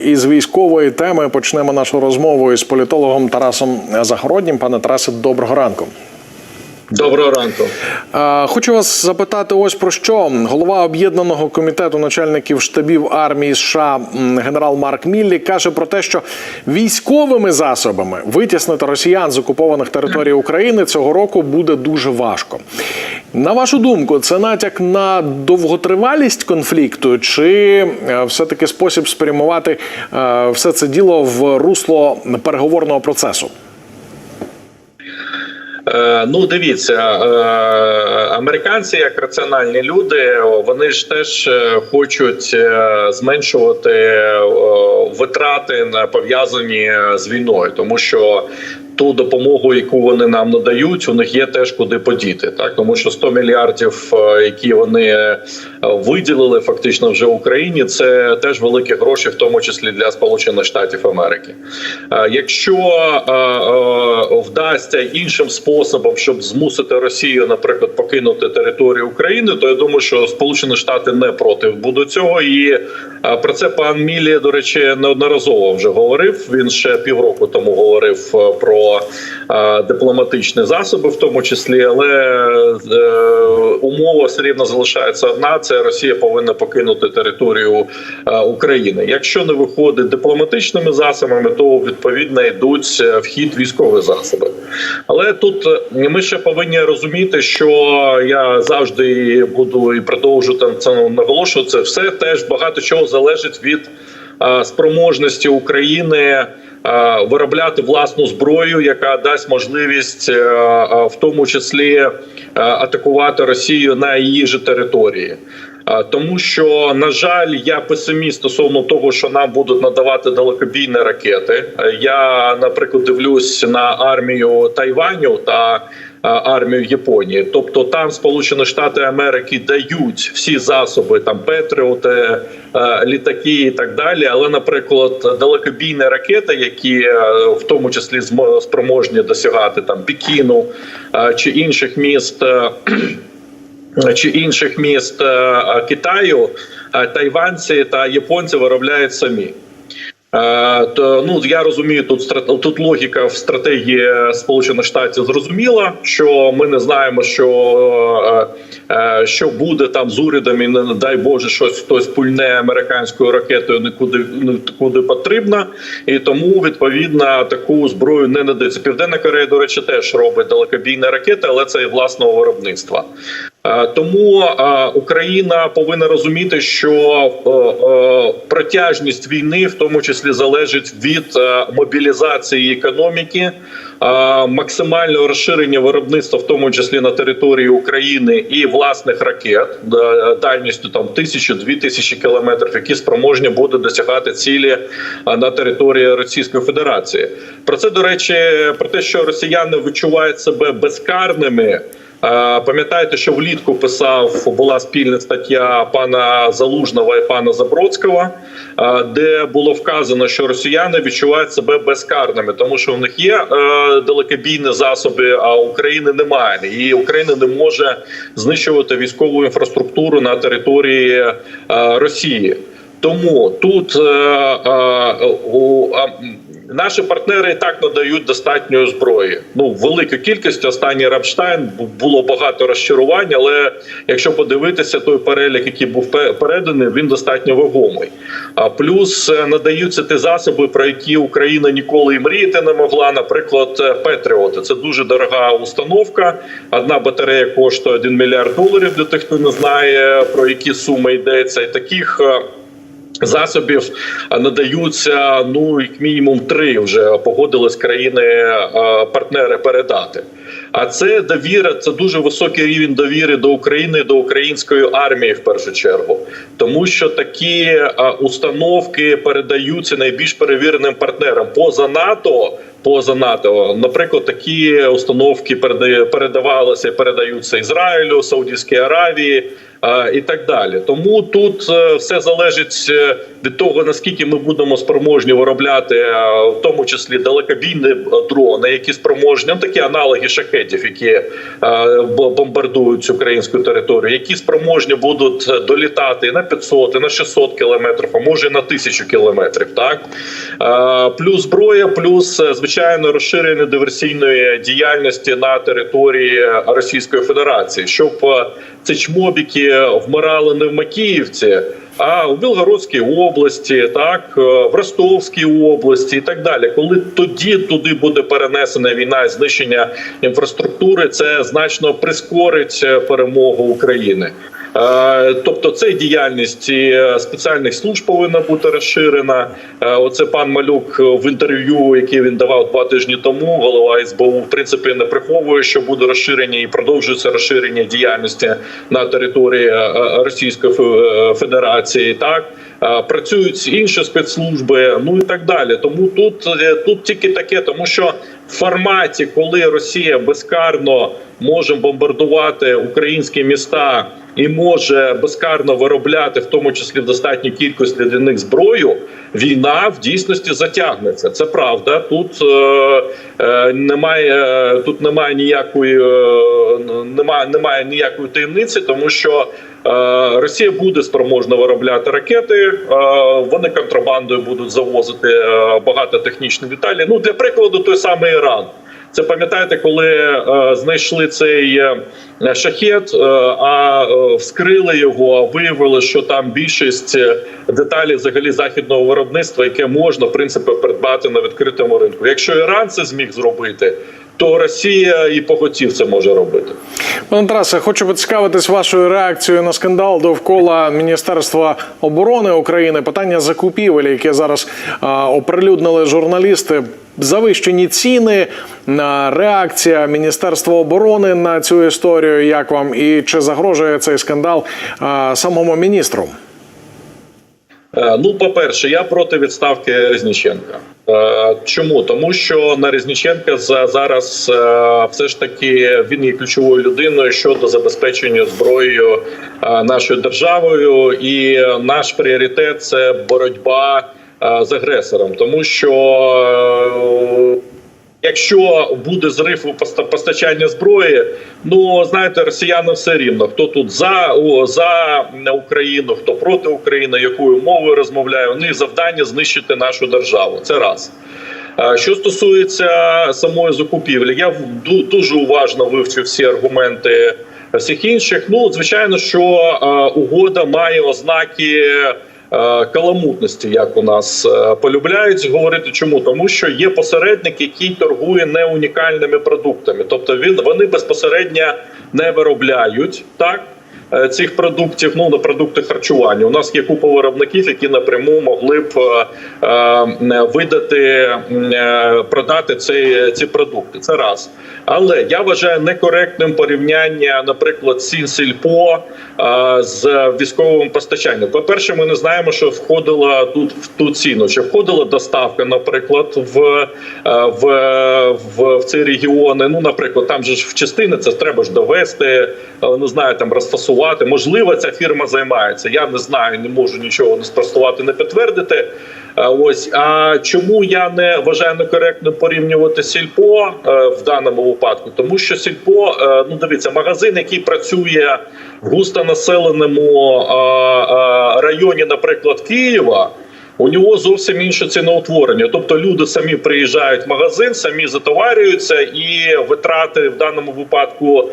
Із військової теми почнемо нашу розмову із політологом Тарасом Загороднім. Пане Тарасе, доброго ранку. Доброго ранку. Хочу вас запитати ось про що. Голова об'єднаного комітету начальників штабів армії США генерал Марк Міллі каже про те, що військовими засобами витіснити росіян з окупованих територій України цього року буде дуже важко. На вашу думку, це натяк на довготривалість конфлікту, чи е, все-таки спосіб спрямувати е, все це діло в русло переговорного процесу? Е, ну, дивіться, е, американці, як раціональні люди, вони ж теж е, хочуть зменшувати витрати на пов'язані з війною, тому що ту допомогу, яку вони нам надають, у них є теж куди подіти. Так тому що 100 мільярдів, е, які вони е, виділили фактично вже Україні, це теж великі гроші, в тому числі для Сполучених Штатів Америки. Е, Якщо вдасться іншим способом, щоб змусити Росію, наприклад, покинути територію України, то я думаю, що Сполучені Штати не проти будуть цього. І про це пан Мілі, до речі, неодноразово вже говорив. Він ще півроку тому говорив е, е, дипломатичні засоби, в тому числі, але е, умова все рівно залишається одна: це Росія повинна покинути територію е, України. Якщо не виходить дипломатичними засобами, то відповідно йдуть е, в хід військові засоби. Але тут ми ще повинні розуміти, що я завжди буду і продовжу там це наголошувати. Це все теж багато чого залежить від спроможності України. Е, Виробляти власну зброю, яка дасть можливість, е, е, в тому числі атакувати Росію на її же території. Тому що на жаль, я песиміст стосовно того, що нам будуть надавати далекобійні ракети. Е, Я, наприклад, дивлюсь на армію Тайваню та е, армію Японії. Тобто там Сполучені Штати Америки дають всі засоби, там Петріоти, е, літаки і так далі. Але, наприклад, далекобійні ракети, які в тому числі спроможні досягати там Пекіну е, чи інших міст. Е, чи інших міст е, Китаю, е, тайванці та японці виробляють самі. Е, То ну я розумію, тут тут логіка в стратегії Сполучених Штатів зрозуміла, що ми не знаємо, що, е, е, що буде там з урядом, і не дай Боже, щось хтось пульне американською ракетою нікуди нікуди потрібно, і тому відповідно таку зброю не надається. Південна Корея, до речі, теж робить далекобійні ракети, але це власного виробництва. Е, Тому е, Україна повинна розуміти, що е, протяжність війни в тому числі залежить від мобілізації економіки, максимального розширення виробництва, в тому числі на території України, і власних ракет дальністю там тисячу-дві тисячі кілометрів, які спроможні будуть досягати цілі на території Російської Федерації. Про це до речі, про те, що росіяни відчувають себе безкарними. Е, Пам'ятаєте, що влітку писав була спільна стаття пана Залужного і пана Забродського, е, де було вказано, що росіяни відчувають себе безкарними, тому що в них є е, далекобійні засоби, а України немає, і Україна не може знищувати військову інфраструктуру на території Росії. Тому тут у, наші партнери і так надають достатньо зброї. Ну велика кількість. Останній Рамштайн було багато розчарувань, але якщо подивитися, той перелік, який був переданий, він достатньо вагомий. А плюс е, надаються ті засоби, про які Україна ніколи і мріяти не могла. Наприклад, е, Петріоти. Це дуже дорога установка. Одна батарея коштує 1 мільярд доларів. Для тих, хто не знає про які суми йдеться, і таких. Е, Засобів надаються ну як мінімум три вже погодились країни партнери передати. А це довіра, це дуже високий рівень довіри до України, до української армії в першу чергу, тому що такі установки передаються найбільш перевіреним партнерам поза НАТО. поза НАТО. Наприклад, такі установки переда- передавалися і передаються Ізраїлю, Саудівській Аравії. І так далі, тому тут е, все залежить е, від того наскільки ми будемо спроможні виробляти, е, в тому числі далекобійні дрони, які спроможні ну, такі аналоги шахетів, які е, бомбардують українську територію, які спроможні будуть е, долітати на 500, і на 600 кілометрів, а може на 1000 кілометрів. Так Е, плюс зброя, плюс звичайно розширення диверсійної діяльності на території Російської Федерації, щоб ці чмобіки вмирали не в Макіївці. А у Білгородській області, так е, в Ростовській області, і так далі, коли тоді туди буде перенесена війна і знищення інфраструктури, це значно прискорить е, перемогу України. Е, Тобто, це діяльність е, спеціальних служб повинна бути розширена. Е, Оце пан Малюк в інтерв'ю, яке він давав два тижні тому. Голова СБУ в принципі не приховує, що буде розширення і продовжується розширення діяльності на території Російської Федерації. Так працюють інші спецслужби, ну і так далі. Тому тут, тут тільки таке, тому що в форматі, коли Росія безкарно може бомбардувати українські міста і може безкарно виробляти, в тому числі в достатній кількості для них зброю, війна в дійсності затягнеться. Це правда. Тут е, е, немає тут немає ніякої е, немає, немає ніякої таємниці, тому що. Е, Росія буде спроможна виробляти ракети. Вони контрабандою будуть завозити багато технічних деталей. Ну для прикладу, той самий Іран. Це пам'ятаєте, коли е, знайшли цей е, шахет, е, а е, вскрили його, а виявили, що там більшість деталей взагалі західного виробництва, яке можна в принципі придбати на відкритому ринку. Якщо Іран це зміг зробити, то Росія і поготів це може робити. Пане Тарасе, хочу поцікавитись вашою реакцією на скандал довкола Міністерства оборони України. Питання закупівель, яке зараз оприлюднили журналісти. Завищені ціни, реакція Міністерства оборони на цю історію. Як вам і чи загрожує цей скандал а, самому міністру? Е, Ну, по-перше, я проти відставки Резніченка. Е, Чому? Тому що на Резніченка за- зараз е, все ж таки він є ключовою людиною щодо забезпечення зброєю е, нашою державою, і наш пріоритет це боротьба е, з агресором, тому що. е, Якщо буде зрив постачання зброї, ну знаєте, росіянам все рівно. Хто тут за за Україну, хто проти України, якою мовою розмовляє, у них завдання знищити нашу державу. Це раз. Що стосується самої закупівлі, я дуже уважно вивчив всі аргументи всіх інших. Ну, звичайно, що е, угода має ознаки е, каламутності, як у нас е, полюбляють говорити. Чому тому, що є посередник, який торгує не унікальними продуктами, тобто він вони безпосередньо не виробляють так. Е, Цих продуктів, ну на продукти харчування. У нас є купа виробників, які напряму могли б е, е, видати, продати ці, ці продукти. Це раз. Але я вважаю некоректним порівняння, наприклад, цін сільпо з військовим постачанням. По перше, ми не знаємо, що входила тут в ту ціну, чи входила доставка, наприклад, в, в, в, в ці регіони. Ну, наприклад, там же ж в частини це треба ж довести, не знаю, там розфасувати. Можливо, ця фірма займається. Я не знаю, не можу нічого не спростувати, не підтвердити. Е, Ось а чому я не вважаю некоректно порівнювати сільпо е, в даному випадку? Тому що сільпо, е, ну дивіться, магазин, який працює в густонаселеному районі, наприклад, Києва. У нього зовсім інше ціноутворення. Тобто люди самі приїжджають в магазин, самі затоварюються, і витрати в даному випадку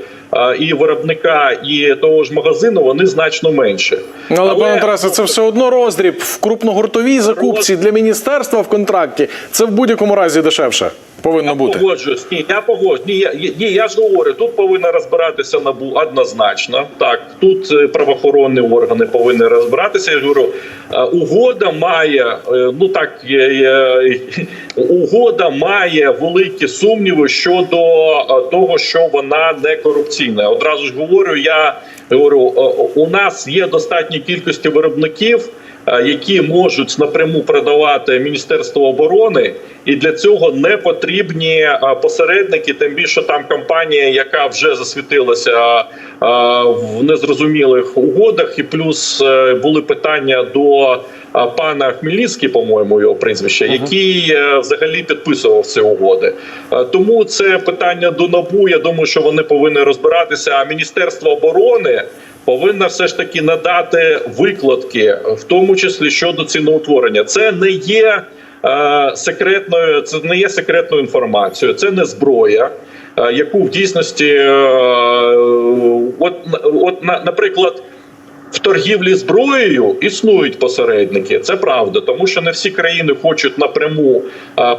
і виробника, і того ж магазину вони значно менші. Ну, але, пане Тарасе, це все одно роздріб в крупногуртовій закупці для міністерства в контракті. Це в будь-якому разі дешевше повинно Я бути. погоджуюсь. Ні, я погоджуюсь. Ні, я, ні, я ж говорю, тут повинна розбиратися НАБУ однозначно. Так, тут е, правоохоронні органи повинні розбиратися. Я ж говорю, е, угода має, е, ну так, угода має великі сумніви щодо е, того, що вона не корупційна. Одразу ж говорю, я говорю, е, у нас є достатні кількості виробників. Е, які можуть напряму продавати Міністерство оборони, і для цього не потрібні е, посередники. Тим більше там компанія, яка вже засвітилася е, в незрозумілих угодах, і плюс були питання до пана Хмельницький, по-моєму, його прізвище, який е, взагалі підписував ці угоди. Тому це питання до набу. Я думаю, що вони повинні розбиратися. А міністерство оборони повинна все ж таки надати викладки, в тому числі щодо ціноутворення. Це не є е, секретною, це не є секретною інформацією, це не зброя. е, Яку в дійсності, е, от, от на- наприклад, в торгівлі зброєю існують посередники, це правда, тому що не всі країни хочуть напряму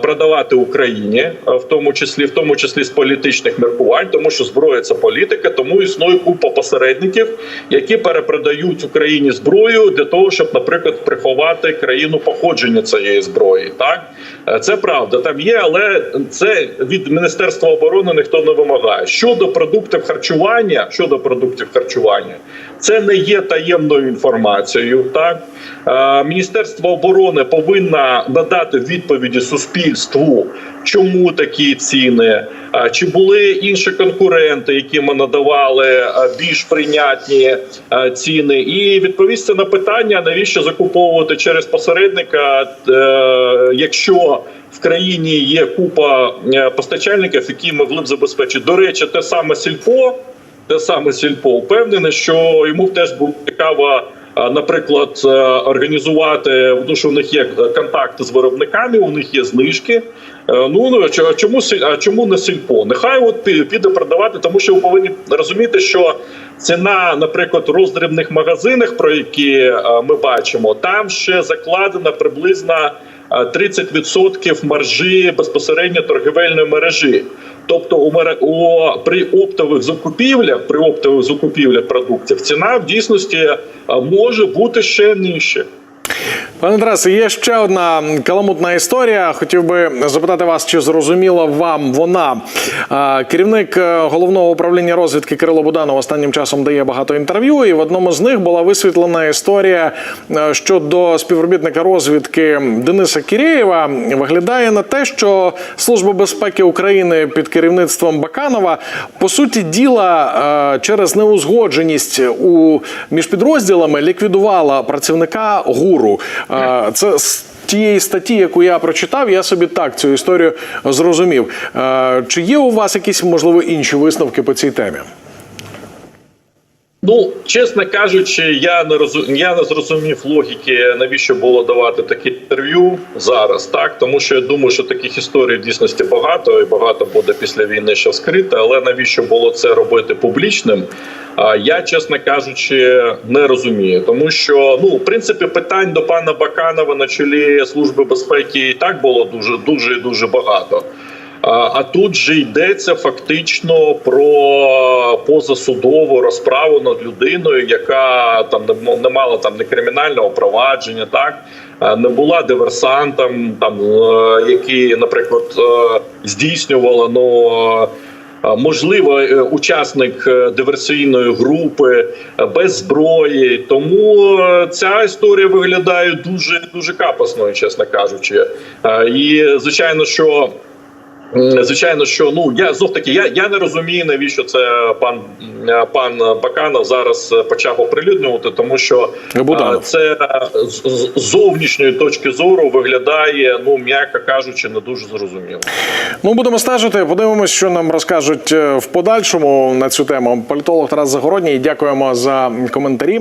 продавати Україні, в тому числі, в тому числі з політичних міркувань, тому що зброя це політика, тому існує купа посередників, які перепродають Україні зброю для того, щоб, наприклад, приховати країну походження цієї зброї. Так Е, це правда, там є, але це від Міністерства оборони ніхто не вимагає. Щодо продуктів харчування, щодо продуктів харчування, це не є таємною інформацією. Так Е, Міністерство оборони повинно надати відповіді суспільству, чому такі ціни, е, чи були інші конкуренти, яким ми надавали е, більш прийнятні ціни, і відповісти на питання, навіщо закуповувати через посередника, якщо в країні є купа постачальників, які могли б забезпечити. До речі, те саме сільпо те саме сільпо впевнений, що йому теж було цікаво, наприклад, е, організувати тому, що у них є контакти з виробниками, у них є знижки. Е, Ну ну, чому а чому не сільпо? Нехай от піде продавати, тому що ви повинні розуміти, що ціна, наприклад, в роздрібних магазинах, про які е, ми бачимо, там ще закладена приблизно е, 30% маржі безпосередньо торгівельної мережі. Тобто у при оптових закупівлях, при оптових закупівлях продуктів ціна в дійсності може бути ще нижче. Пане Тарасе, є ще одна каламутна історія. Хотів би запитати вас, чи зрозуміла вам вона. Керівник е, головного управління розвідки Кирило Буданов останнім часом дає багато інтерв'ю, і в одному з них була висвітлена історія е, щодо співробітника розвідки Дениса Кірєєва. Виглядає на те, що Служба безпеки України під керівництвом Баканова по суті діла е, через неузгодженість у між підрозділами ліквідувала працівника гуру. Це з тієї статті, яку я прочитав, я собі так цю історію зрозумів. Чи є у вас якісь можливо інші висновки по цій темі? Ну, чесно кажучи, я не розу... я не зрозумів логіки, навіщо було давати таке інтерв'ю зараз, так тому що я думаю, що таких історій в дійсності багато і багато буде після війни ще вскрите. Але навіщо було це робити публічним? А я, чесно кажучи, не розумію, тому що ну в принципі питань до пана Баканова на чолі служби безпеки і так було дуже дуже дуже багато. А, тут же йдеться фактично про позасудову розправу над людиною, яка там не, мала там не кримінального провадження, так не була диверсантом, там е, які, наприклад, е, здійснювала ну. е, Можливо, учасник диверсійної групи без зброї, тому ця історія виглядає дуже дуже капосною, чесно кажучи. І звичайно, що Звичайно, що ну я знов таки я, я не розумію, навіщо це пан пан Баканов зараз е, почав оприлюднювати, тому що е, це з з зовнішньої точки зору виглядає, ну м'яко кажучи, не дуже зрозуміло. Ну, будемо стежити. Подивимось, що нам розкажуть е, в подальшому на цю тему. Політолог Тарас Загородній. Дякуємо за коментарі.